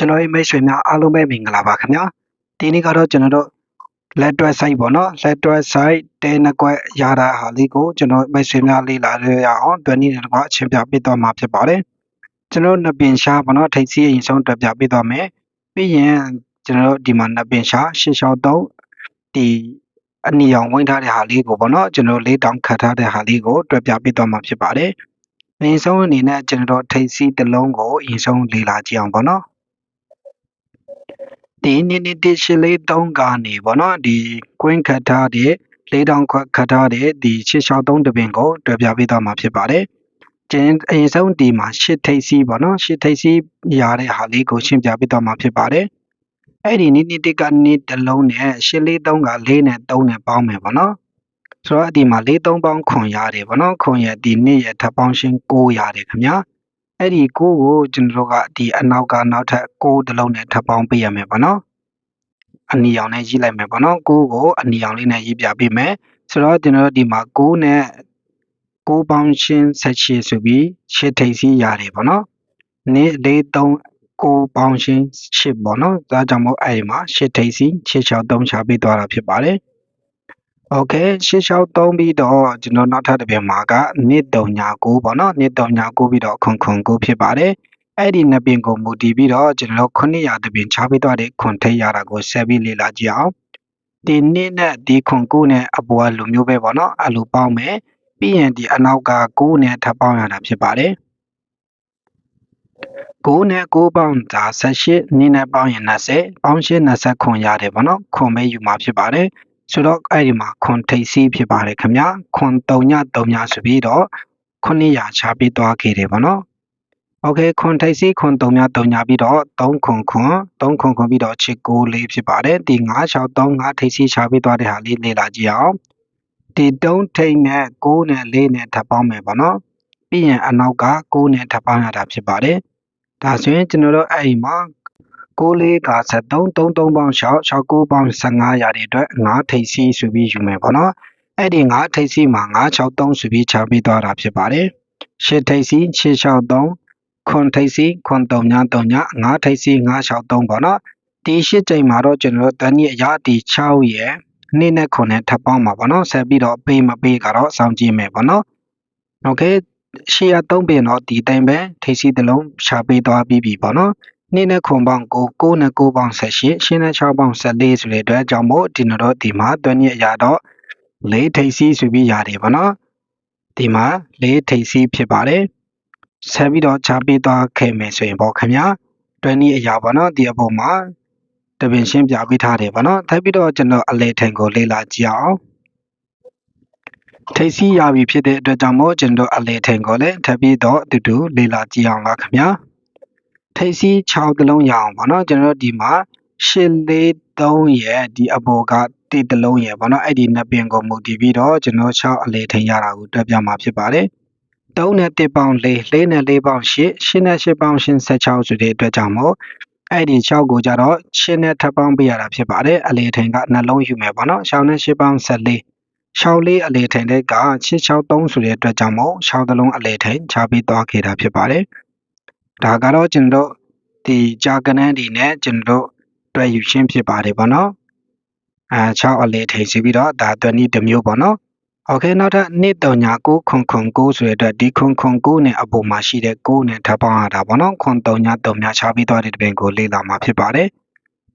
ကျွန်တော်ရဲ့မိတ်ဆွေများအားလုံးပဲမင်္ဂလာပါခင်ဗျာဒီနေ့ကတော့ကျွန်တော်တို့လက်တွဲ site ပေါ့နော်လက်တွဲ site တဲနှစ်ကွက်ရတာဟာလေးကိုကျွန်တော်မိတ်ဆွေများလေ့လာရအောင်တွဲနည်းနဲ့တော့အချင်းပြပေးသွားမှာဖြစ်ပါတယ်ကျွန်တော်နှစ်ပင်ရှားပေါ့နော်ထိပ်စီးအရင်ဆုံးတွဲပြပေးသွားမယ်ပြီးရင်ကျွန်တော်တို့ဒီမှာနှစ်ပင်ရှားရှစ်လျှောက်သုံးဒီအနီအောင်ဝင်ထားတဲ့ဟာလေးကိုပေါ့နော်ကျွန်တော်လေးတောင်ခတ်ထားတဲ့ဟာလေးကိုတွဲပြပေးသွားမှာဖြစ်ပါတယ်အရင်ဆုံးအနေနဲ့ကျွန်တော်ထိပ်စီးတစ်လုံးကိုအရင်ဆုံးလေ့လာကြည့်အောင်ပေါ့နော် ဒီနိနိတိရှိလေး3ကနေပေါ့နော်ဒီကွင်းခတ်ထားတဲ့လေးတောင်ခွက်ခတ်ထားတဲ့ဒီ663တပင်ကိုတွေ့ပြပေးသွားမှာဖြစ်ပါတယ်ကျင်းအရင်ဆုံးဒီမှာရှစ်ထိပ်စီးပေါ့နော်ရှစ်ထိပ်စီးရတဲ့ဟာလေးကိုရှင်းပြပေးသွားမှာဖြစ်ပါတယ်အဲ့ဒီနိနိတိကနိတလုံးနဲ့ရှစ်လေး3က4နဲ့3နဲ့ပေါင်းမယ်ပေါ့နော်ဆိုတော့ဒီမှာ4 3ပေါင်းခွန်ရတယ်ပေါ့နော်ခွန်ရဒီနေ့ရထပ်ပေါင်းရှင်း9ရတယ်ခင်ဗျာ အဲ့ဒီကိုကိုကျွန်တော်တို့ကဒီအနောက်ကနောက်ထပ်6တလုံးနဲ့ထပ်ပေါင်းပေးရမယ်ပေါ့နော်အနီရောင်နဲ့ရေးလိုက်မယ်ပေါ့နော်6ကိုအနီရောင်လေးနဲ့ရေးပြပေးမယ်ဆိုတော့ကျွန်တော်တို့ဒီမှာ6နဲ့6ပေါင်းရှင်းဆက်ချေဆိုပြီးရှစ်ထိပ်စီးရတယ်ပေါ့နော်နေ့၄3 6ပေါင်းရှင်းရှစ်ပေါ့နော်ဒါကြောင့်မို့အဲ့ဒီမှာရှစ်ထိပ်စီးရှစ်ချောက်3ချပေးသွားတာဖြစ်ပါတယ် โอเคရှစ်လျှောက်သုံးပြီးတော့ကျွန်တော်နောက်ထပ်တစ်ပြန်မှာကနှစ်တုံညာကိုပေါ့နော်နှစ်တုံညာကိုပြီးတော့ခွန်ခွန်ကိုဖြစ်ပါတယ်အဲ့ဒီနှစ်ပင်ကိုမူတည်ပြီးတော့ကျွန်တော်900တပင်ချပေးသွားတဲ့ခွန်ထိတ်ရတာကိုဆက်ပြီးလေ့လာကြည့်အောင်ဒီနှစ်နဲ့ဒီခွန်ကိုနဲ့အပေါ်လူမျိုးပဲပေါ့နော်အဲ့လိုပေါင်းမယ်ပြီးရင်ဒီအနောက်ကကိုနဲ့ထပ်ပေါင်းရတာဖြစ်ပါတယ်9နဲ့9ပေါင်းဒါ18နင်းနဲ့ပေါင်းရင်20ပေါင်းရှင်း20ခွန်ရတယ်ပေါ့နော်ခွန်ပဲယူမှာဖြစ်ပါတယ် ဆိုတော့အဲ့ဒီမှာခွန်ထိပ်စီးဖြစ်ပါတယ်ခင်ဗျာခွန်3ည3ညဆိုပြီးတော့900ချပေးသွားခဲ့တယ်ပေါ့နော်โอเคခွန်ထိပ်စီးခွန်3ည3ညပြီးတော့3ခွန်ခွန်3ခွန်ခွန်ပြီးတော့ချစ်6လေးဖြစ်ပါတယ်ဒီ963 5ထိပ်စီးချပေးသွားတဲ့ဟာလေးလေ့လာကြည့်အောင်ဒီ3ထိပ်နဲ့6နဲ့4နဲ့ထပ်ပေါင်းမယ်ပေါ့နော်ပြီးရင်အနောက်က6နဲ့ထပ်ပေါင်းရတာဖြစ်ပါတယ်ဒါဆိုရင်ကျွန်တော်တို့အဲ့ဒီမှာ 6လေးက73 33ပေါင်း6 69ပေါင်း15ရာတဲ့အတွက်9ထိပ်စီးဆိုပြီးယူမယ်ပေါ့နော်အဲ့ဒီ9ထိပ်စီးမှာ963ဆိုပြီးချပေးသွားတာဖြစ်ပါတယ်10ထိပ်စီး663ခွန်ထိပ်စီးခွန်3ည3ည9ထိပ်စီး963ပေါ့နော်ဒီ10ချိန်မှာတော့ကျွန်တော်တို့တန်းကြီးအရာဒီ6ရဲ့နေ့နဲ့ခွန်နဲ့ထပ်ပေါင်းမှာပေါ့နော်ဆက်ပြီးတော့ပေးမပေးကတော့စောင့်ကြည့်မယ်ပေါ့နော်โอเคရှေ့ရ3ပင်တော့ဒီတိုင်းပဲထိပ်စီးတစ်လုံးရှာပေးသွားပြီးပြီပေါ့နော် နေ့နဲ့ခွန်ပေါင်း9 9နဲ့9ပေါင်း18ရှင်းနဲ့6ပေါင်း14ဆိုတဲ့အတွက်ကြောင့်မို့ဒီတော့ဒီမှာတွန်းညအရာတော့၄ထိပ်စီးဆိုပြီးရတယ်ပေါ့နော်ဒီမှာ၄ထိပ်စီးဖြစ်ပါတယ်ဆက်ပြီးတော့ချပေးသွားခဲ့မယ်ဆိုရင်ပေါ့ခင်ဗျာတွန်းညအရာပေါ့နော်ဒီအပေါ်မှာတပင်ရှင်းပြပေးထားတယ်ပေါ့နော်ထပ်ပြီးတော့ကျွန်တော်အလဲထိန်ကိုလေ့လာကြည့်အောင်ထိပ်စီးရပြီဖြစ်တဲ့အတွက်ကြောင့်မို့ကျွန်တော်အလဲထိန်ကိုလည်းထပ်ပြီးတော့အတူတူလေ့လာကြည့်အောင်လားခင်ဗျာ ထိပ်စီး6တလုံးရအောင်ပေါ့နော်ကျွန်တော်ဒီမှာ843ရဲ့ဒီအပေါ်ကတိတလုံးရဲ့ပေါ့နော်အဲ့ဒီနှစ်ပင်ကိုမူတည်ပြီးတော့ကျွန်တော်6အလေထိန်ရတာကိုတွက်ပြမှာဖြစ်ပါတယ်3နဲ့1ပေါင်း4 4နဲ့4ပေါင်း8 8နဲ့8ပေါင်း16ဆိုတဲ့အတွက်ကြောင့်မို့အဲ့ဒီ6ကိုကြတော့8နဲ့ထပ်ပေါင်းပေးရတာဖြစ်ပါတယ်အလေထိန်ကနှလုံးယူမယ်ပေါ့နော်6နဲ့8ပေါင်း14 6လေးအလေထိန်တဲ့က663ဆိုတဲ့အတွက်ကြောင့်မို့6တလုံးအလေထိန်ချပေးသွားခဲ့တာဖြစ်ပါတယ် ဒါကတော့ကျွန်တော်ဒီကြာကနန်းဒီနဲ့ကျွန်တော်တွေ့ယူရှင်းဖြစ်ပါတယ်ပေါ့နော်အဲ6အလေထိန်စီပြီးတော့ဒါအတွက်နည်းတစ်မျိုးပေါ့နော်โอเคနောက်ထပ်နှစ်တုံညာ9ခွန်ခွန်9ဆိုတဲ့အတွက်ဒီခွန်ခွန်9နဲ့အပေါ်မှာရှိတဲ့9နဲ့ထပ်ပေါင်းရတာပေါ့နော်ခွန်တုံညာတုံညာချပြီးသွားတဲ့တပင်ကိုလေ့လာမှာဖြစ်ပါတယ်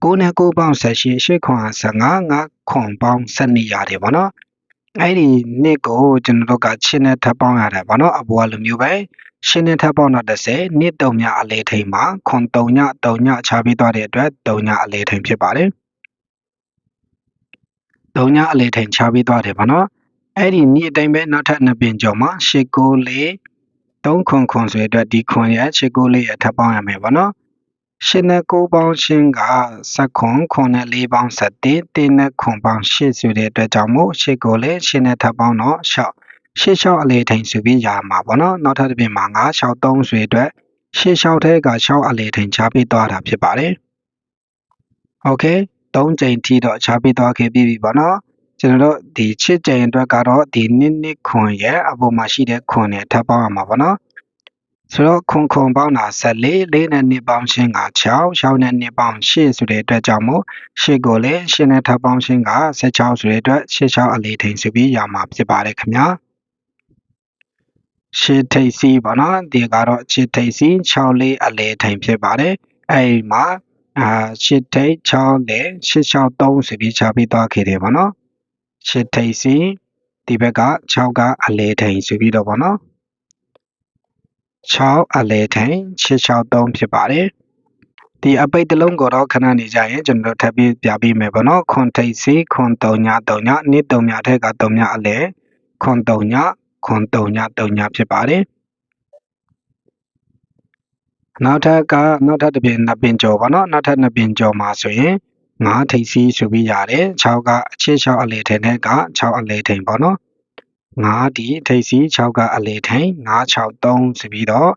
9နဲ့9ပေါင်း18 8ခွန်15 9ခွန်ပေါင်း12ရတယ်ပေါ့နော် အဲ့ဒီနှစ်ကိုကျွန်တော်တို့ကချင်းနဲ့ထပ်ပေါင်းရတယ်ပေါ့နော်အပေါ်ကလိုမျိုးပဲရှင်းနဲ့ထပ်ပေါင်းတော့30နှစ်တုံညအလေထိန်မှာခွန်3ည3ညချပေးသွားတဲ့အတွက်3ညအလေထိန်ဖြစ်ပါတယ်3ညအလေထိန်ချပေးသွားတယ်ပေါ့နော်အဲ့ဒီနေ့အတိုင်းပဲနောက်ထပ်နှစ်ပင်ကျော်မှာရှစ်ကိုလေး3ခွန်ခွန်ဆိုတဲ့အတွက်ဒီခွန်ရဲ့ရှစ်ကိုလေးရထပ်ပေါင်းရမယ်ပေါ့နော် ၈နဲ့ ၉ ပေါင်းခြင်းက ၁၇၊၇ နဲ့ ၄ ပေါင်း ၁၁၊၁ နဲ့ ၇ ပေါင်း ၈ ဆိုတဲ့အတွက်ကြောင့်မို့ ၈ ကိုလည်း ၈ နဲ့ ထပ်ပေါင်းတော့ လျှောက်။ရှေ့လျှောက်အလယ်ထိန်ဆိုပြီးရမှာပေါ့နော်။နောက်ထပ်တစ်ပြင်မှာက လျှောက်သုံးဆိုတဲ့အတွက် ရှေ့လျှောက်ထဲက လျှောက်အလယ်ထိန်ခြားပေးသွားတာဖြစ်ပါတယ်။ Okay သုံးကြိမ်ထိတော့ ခြားပေးသွားခဲ့ပြီးပြီပေါ့နော်။ကျွန်တော်တို့ ဒီ ၈ ကြိမ်အတွက်ကတော့ ဒီ ၂၂၇ ရယ် အပေါ်မှာရှိတဲ့ ၇ နဲ့ ထပ်ပေါင်းရမှာပေါ့နော် ဆိုတော့ခွန်ခွန်ပေါင်းတာ14လေးနဲ့2ပေါင်းရှင်းက6 6နဲ့2ပေါင်း8ဆိုတဲ့အတွက်ကြောင့်မို့8ကိုလည်း8နဲ့ထပ်ပေါင်းရှင်းက16ဆိုတဲ့အတွက်8 6အလေးထိန်ဆိုပြီးရမှာဖြစ်ပါတယ်ခင်ဗျာရှစ်ထိပ်စီးပေါ့နော်ဒီကတော့ရှစ်ထိပ်စီး6လေးအလေးထိန်ဖြစ်ပါတယ်အဲဒီမှာအာရှစ်ထိပ်6လေး863ဆိုပြီးခြာပြီးသွားခဲ့တယ်ပေါ့နော်ရှစ်ထိပ်စီးဒီဘက်က6ကအလေးထိန်ဆိုပြီးတော့ပေါ့နော် 6အလဲထိန်663ဖြစ်ပါတယ်ဒီအပိတ်တစ်လုံးကိုတော့ခဏနေကြရင်ကျွန်တော်တို့ထပ်ပြီးပြပေးမယ်ပေါ့နော်ခွန်ထိတ်စီခွန်3ည3ညနေ့3ညထက်က3ညအလဲခွန်3ညခွန်3ည3ညဖြစ်ပါတယ်နောက်ထပ်ကနောက်ထပ်တစ်ပြင်နှစ်ပင်ကျော်ပေါ့နော်နောက်ထပ်နှစ်ပင်ကျော်မှာဆိုရင်9ထိပ်စီဆိုပြီးရတယ်6ကအချစ်6အလဲထိန်နဲ့က6အလဲထိန်ပေါ့နော် 9ဒီထိပ်စီ6ကအလေထိန်963ဆိုပြီးတော့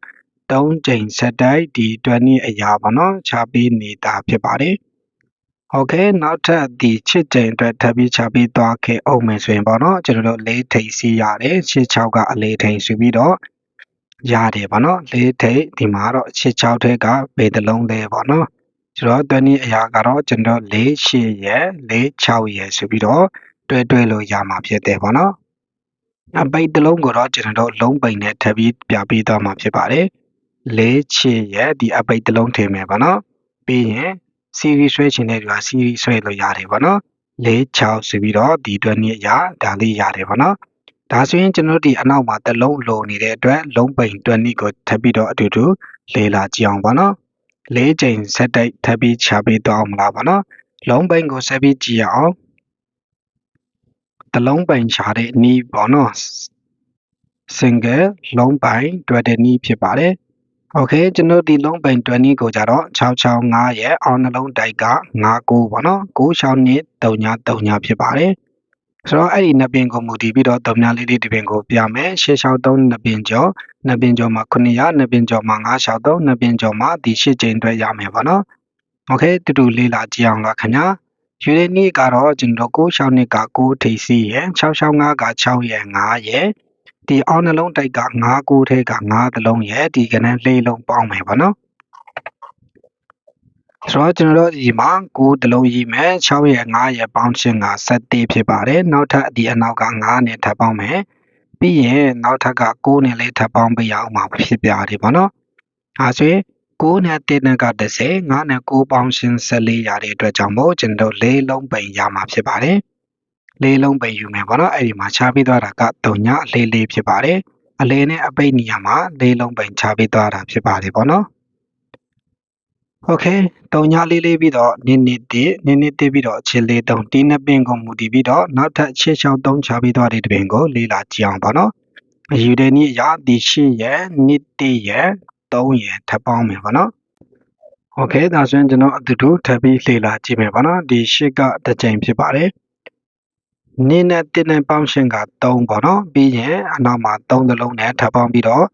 3ကြိမ်ဆက်တိုက်ဒီ20အရာပေါ့နော်ခြားပြီးနေတာဖြစ်ပါတယ်။ Okay နောက်ထပ်ဒီချစ်ကြိမ်အတွက်ထပ်ပြီးခြားပြီးသွားခဲ့အောင်မယ်ဆိုရင်ပေါ့နော်ကျွန်တော်တို့၄ထိပ်စီရတယ်86ကအလေထိန်ဆိုပြီးတော့ရတယ်ပေါ့နော်၄ထိပ်ဒီမှာတော့86ထဲကဘယ်တစ်လုံးလဲပေါ့နော်ကျွန်တော်20အရာကတော့ကျွန်တော်၄8ရယ်၄6ရယ်ဆိုပြီးတော့တွဲတွဲလို့ရမှာဖြစ်တယ်ပေါ့နော် အပိတ်တစ်လုံးကိုတော့ကျွန်တော်တို့လုံးပိန်နဲ့ထပ်ပြီးပြပေးသွားမှာဖြစ်ပါတယ်လေးချစ်ရဲ့ဒီအပိတ်တစ်လုံးထည့်မယ်ပေါ့နော်ပြီးရင် series ဆွဲချင်တဲ့သူက series ဆွဲလို့ရတယ်ပေါ့နော်လေး6ဆိုပြီးတော့ဒီအတွက်နေ့ရဒါလေးရတယ်ပေါ့နော်ဒါဆိုရင်ကျွန်တော်ဒီအနောက်မှာတစ်လုံးလိုနေတဲ့အတွက်လုံးပိန်အတွက်နေ့ကိုထပ်ပြီးတော့အတူတူလေးလာကြည့်အောင်ပေါ့နော်လေးချိန်ဆက်တိုက်ထပ်ပြီးချပေးတော့အောင်မလားပေါ့နော်လုံးပိန်ကိုဆက်ပြီးကြည့်ရအောင် တစ်လုံးပိုင်ချတဲ့နီးပေါ့နော် single လုံးပိုင်တွေ့တဲ့နီးဖြစ်ပါတယ်โอเคကျွန်တော်ဒီလုံးပိုင်တွန်နီးကိုကြတော့665ရဲ့အောင်နှလုံးတိုက်က59ပေါ့နော်96နှစ်3939ဖြစ်ပါတယ်ဆိုတော့အဲ့ဒီနှစ်ပင်ကိုမူတည်ပြီးတော့တုံများလေးလေးဒီပင်ကိုပြမယ်663နှစ်ပင်ကျော်နှစ်ပင်ကျော်မှာ900နှစ်ပင်ကျော်မှာ963နှစ်ပင်ကျော်မှာဒီ8ကျင်းအတွက်ရမယ်ပေါ့နော်โอเคတူတူလေးလာကြည့်အောင်လားခင်ဗျာ ယူရနီကတော့ကျွန်တော်96နှစ်က6ထိပ်စီးရယ်665က6ရယ်5ရယ်ဒီအောက်နှလုံးတိုက်က9 9ထဲက9သလုံးရယ်ဒီကနန်းလေးလုံးပေါင်းမယ်ပေါ့နော်ဆိုတော့ကျွန်တော်တို့ဒီမှာ9တလုံးရေးမယ်6ရယ်9ရယ်ပေါင်းခြင်းက7ဖြစ်ပါတယ်နောက်ထပ်ဒီအနောက်က9နဲ့ထပ်ပေါင်းမယ်ပြီးရင်နောက်ထပ်က9နဲ့လေးထပ်ပေါင်းပေးရအောင်မှာဖြစ်ပြတယ်ပေါ့နော်အဲဆိုရင် 9နဲ့1နဲ့က30 9နဲ့9ပေါင်းရှင်း14ရာတဲ့အတွက်ကြောင့်မို့ကျွန်တော်လေးလုံးပိန်ရမှာဖြစ်ပါတယ်။လေးလုံးပိန်ယူမယ်ပေါ့နော်အဲ့ဒီမှာခြားပြီးသွားတာက3ညလေးလေးဖြစ်ပါတယ်။အလဲနဲ့အပိတ်နေရာမှာလေးလုံးပိန်ခြားပြီးသွားတာဖြစ်ပါတယ်ပေါ့နော်။ Okay 3ညလေးလေးပြီးတော့နင်းနစ်တစ်နင်းနစ်တစ်ပြီးတော့အချစ်လေး3တင်းနှစ်ပင်ကိုမူတည်ပြီးတော့နောက်ထပ်အချစ်6 3ခြားပြီးသွားတဲ့တပင်ကိုလေးလာကြည့်အောင်ပေါ့နော်။အယူတဲ့နည်းအရာဒီရှိရဲ့နစ်တစ်ရဲ့ 3ရယ်ထပ်ပေါင်းမယ်ပေါ့နော်โอเคဒါဆိုရင်ကျွန်တော်အတူတူထပ်ပြီးလေ့လာကြည့်မယ်ပေါ့နော်ဒီရှစ်ကတစ်ကြိမ်ဖြစ်ပါတယ်နင်းနဲ့တင်းနဲ့ပေါင်းရှင်းက3ပေါ့နော်ပြီးရင်အနောက်မှာ3သလုံးနဲ့ထပ်ပေါင်းပြီးတော့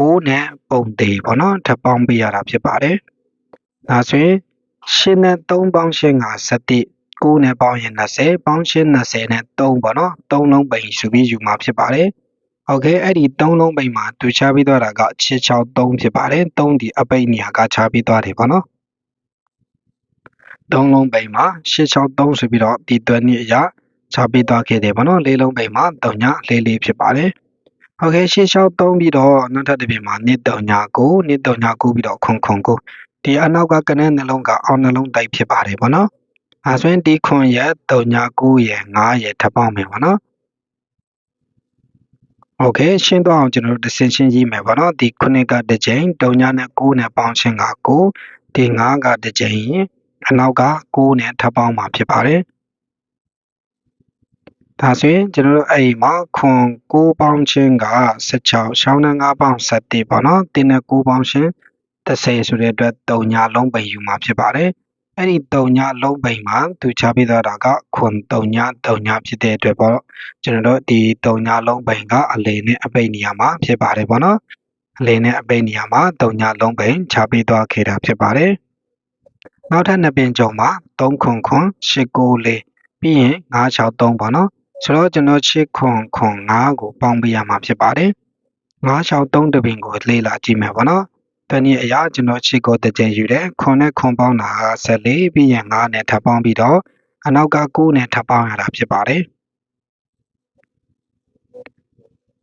6နဲ့ပုံသေးပေါ့နော်ထပ်ပေါင်းပေးရတာဖြစ်ပါတယ်ဒါဆိုရင်ရှင်းနဲ့3ပေါင်းရှင်းက7 9နဲ့ပေါင်းရင်20ပေါင်းရှင်း20နဲ့3ပေါ့နော်3လုံးပိန်ယူပြီးယူမှာဖြစ်ပါတယ် โอเคအဲ့ဒီ3လုံးပိန်မှာတူချပြီးသွားတာက663ဖြစ်ပါတယ်3ဒီအပိတ်နေရာကချပြီးသွားတယ်ပေါ့နော်3လုံးပိန်မှာ663ဆိုပြီးတော့ဒီတွက်နည်းအရာချပေးသွားခဲ့တယ်ပေါ့နော်လေးလုံးပိန်မှာ3ညလေးလေးဖြစ်ပါတယ်โอเค663ပြီးတော့နောက်ထပ်တစ်ပြင်မှာနှစ်3ည9နှစ်3ည9ပြီးတော့ခွန်ခွန်9ဒီအနောက်ကကနန်းနှလုံးကအောင်နှလုံးတိုက်ဖြစ်ပါတယ်ပေါ့နော်အဲဆိုရင်ဒီခွန်ရဲ့3ည9ရဲ့9ရဲ့ထပ်ပေါင်းမယ်ပေါ့နော် โอเคရှင်းသွားအောင်ကျွန်တော်တို့တစ်ဆင့်ရှင်းရေးမယ်ပေါ့နော်ဒီခုနှစ်ကတစ်ကြိမ်တုံညနဲ့9နဲ့ပေါင်းခြင်းက9ဒီ9ကတစ်ကြိမ်အနောက်က9နဲ့ထပ်ပေါင်းမှာဖြစ်ပါတယ်ဒါဆိုရင်ကျွန်တော်တို့အဲ့ဒီမှာခွန်9ပေါင်းခြင်းက16ရှောင်းနဲ့9ပေါင်း7ပေါ့နော်တင်းနဲ့9ပေါင်းခြင်း30ဆိုတဲ့အတွက်တုံညလုံးပိန်ယူမှာဖြစ်ပါတယ် အဲ့ဒီတုံညလုံးပိန်မှာသူချပေးသွားတာကခွန်တုံညတုံညဖြစ်တဲ့အတွက်ပေါ့ကျွန်တော်တို့ဒီတုံညလုံးပိန်ကအလေနဲ့အပိတ်နေရာမှာဖြစ်ပါတယ်ပေါ့နော်အလေနဲ့အပိတ်နေရာမှာတုံညလုံးပိန်ချပေးသွားခဲ့တာဖြစ်ပါတယ်နောက်ထပ်နှစ်ပင်ကြုံမှာ3ခွန်ခွန်8ကိုလေးပြီးရင်963ပေါ့နော်ဆိုတော့ကျွန်တော်6ခွန်ခွန်9ကိုပေါင်းပေးရမှာဖြစ်ပါတယ်963တပင်ကိုလေ့လာကြည့်မယ်ပေါ့နော်။တ နည်းအရာကျွန်တော်ချစ်ကိုတစ်ကြိမ်ယူတယ်ခွန်နဲ့ခွန်ပေါင်းတာက14ပြီးရင်9နဲ့ထပ်ပေါင်းပြီးတော့အနောက်က9နဲ့ထပ်ပေါင်းရတာဖြစ်ပါတယ်။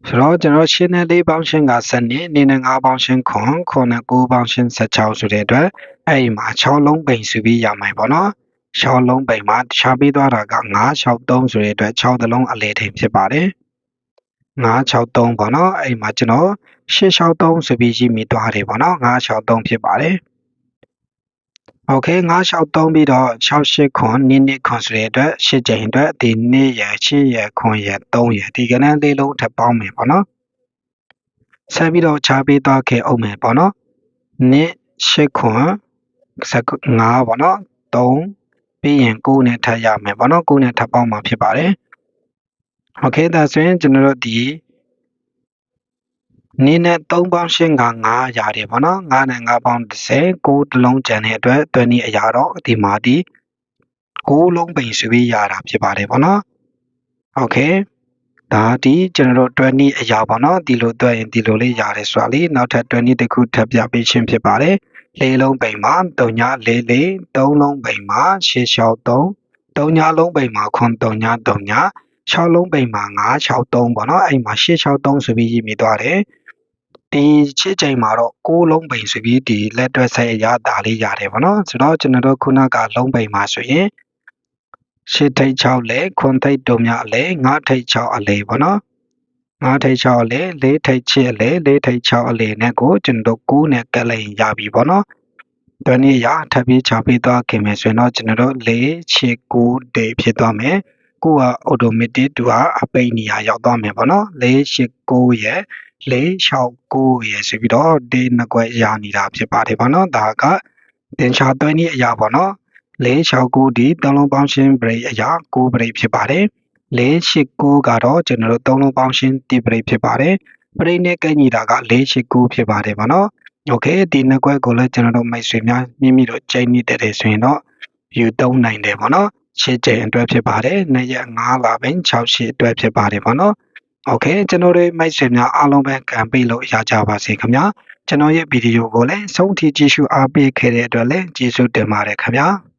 ဆိုတော့ကျွန်တော်ရှင်းနဲ့4ပေါင်းရှင်းက7နှစ်နေနဲ့5ပေါင်းရှင်းခွန်ခွန်နဲ့9ပေါင်းရှင်း16ဆိုတဲ့အတွက်အဲ့ဒီမှာ6လုံးပိန်စုပြီးရမှာပေါ့နော်။6လုံးပိန်မှာတခြားပေးသွားတာက963ဆိုတဲ့အတွက်6သလုံးအလေထိန်ဖြစ်ပါတယ်။ 963ပေါ့နော်အဲ့မှာကျွန်တော်863ဆိုပြီးရေးမိသွားတယ်ပေါ့နော်963ဖြစ်ပါတယ်โอเค963ပြီးတော့68ခွန်နင်းနစ်ခွန်ဆိုတဲ့အတွက်8ကြိမ်အတွက်ဒီ2ရ8ရခွန်ရ3ရဒီကနန်းလေးလုံးထပ်ပေါင်းမယ်ပေါ့နော်ဆက်ပြီးတော့ခြားပေးသွားခဲ့အောင်မယ်ပေါ့နော်နှစ်8ခွန်5ပေါ့နော်3ပြီးရင်9နဲ့ထပ်ရမယ်ပေါ့နော်9နဲ့ထပ်ပေါင်းမှာဖြစ်ပါတယ် โอเคဒါဆိုရင်ကျွန်တော်တို့ဒီနင်းနဲ့3ပေါင်းရှင်းက9ရတယ်ပေါ့နော်9နဲ့9ပေါင်း30 9တလုံးကျန်တဲ့အတွက်တွနည်းအရာတော့ဒီမှာဒီ9လုံးပိန်ဆွေးရတာဖြစ်ပါတယ်ပေါ့နော်โอเคဒါဒီကျွန်တော်တို့တွနည်းအရာပေါ့နော်ဒီလိုတွက်ရင်ဒီလိုလေးရတယ်ဆိုတာလေးနောက်ထပ်တွနည်းတစ်ခုထပ်ပြပေးခြင်းဖြစ်ပါတယ်လေးလုံးပိန်မှာ3ညလေးလေး3လုံးပိန်မှာ6 6 3 3ညလုံးပိန်မှာခွန်3ည3ည 6လုံးပိန်မှာ9 6 3ပေါ့နော်အဲ့မှာ8 6 3ဆိုပြီးရေးမိသွားတယ်ဒီချစ်ချိန်မှာတော့6လုံးပိန်ဆိုပြီးဒီလက်တွဲဆက်ရတာလေးရတယ်ပေါ့နော်ဆိုတော့ကျွန်တော်တို့ခုနကလုံးပိန်မှာဆိုရင်ရှစ်ထိတ်6လဲခွန်ထိတ်တုံမြလဲငါးထိတ်6အလဲပေါ့နော်ငါးထိတ်6အလဲလေးထိတ်7အလဲလေးထိတ်6အလဲနဲ့ကိုကျွန်တော်တို့9နဲ့ကက်လိုက်ရပြီပေါ့နော်တွနည်းရထပ်ပြီးချပေးသွားခင်မယ်ဆိုရင်တော့ကျွန်တော်တို့၄ချစ်9တေဖြစ်သွားမယ် ကိုက automatic သူကအပိတ်နေရာရောက်သွားမယ်ပေါ့နော်၄၈9ရဲ့4 6 9ရယ်ဆိုပြီးတော့ဒီနှစ်ကွက်ရနေတာဖြစ်ပါတယ်ဗောနော်ဒါကတင်ချာသွင်းနည်းအရာပေါ့နော်4 6 9ဒီသုံးလုံးပေါင်းရှင်း break အရာ9 break ဖြစ်ပါတယ်4 8 9ကတော့ကျွန်တော်တို့သုံးလုံးပေါင်းရှင်း1 break ဖြစ်ပါတယ် break နဲ့ကညီတာက4 8 9ဖြစ်ပါတယ်ဗောနော်โอเคဒီနှစ်ကွက်ကိုလည်းကျွန်တော်တို့မိတ်ဆွေများမိမိတို့ချိန်နေတယ်ဆိုရင်တော့ယူသုံးနိုင်တယ်ဗောနော် 6ချိန်အတွက်ဖြစ်ပါတယ်။နေ့ရက်9လပိုင်း6ရှိအတွက်ဖြစ်ပါတယ်ပေါ့နော်။ Okay ကျွန်တော်တို့မိတ်ဆွေများအားလုံးပဲကံပေးလို့ရကြပါစေခင်ဗျာ။ကျွန်တော်ရဲ့ဗီဒီယိုကိုလည်းဆုံးထိကြည့်ရှုအားပေးခဲ့တဲ့အတွက်လည်းကျေးဇူးတင်ပါတယ်ခင်ဗျာ။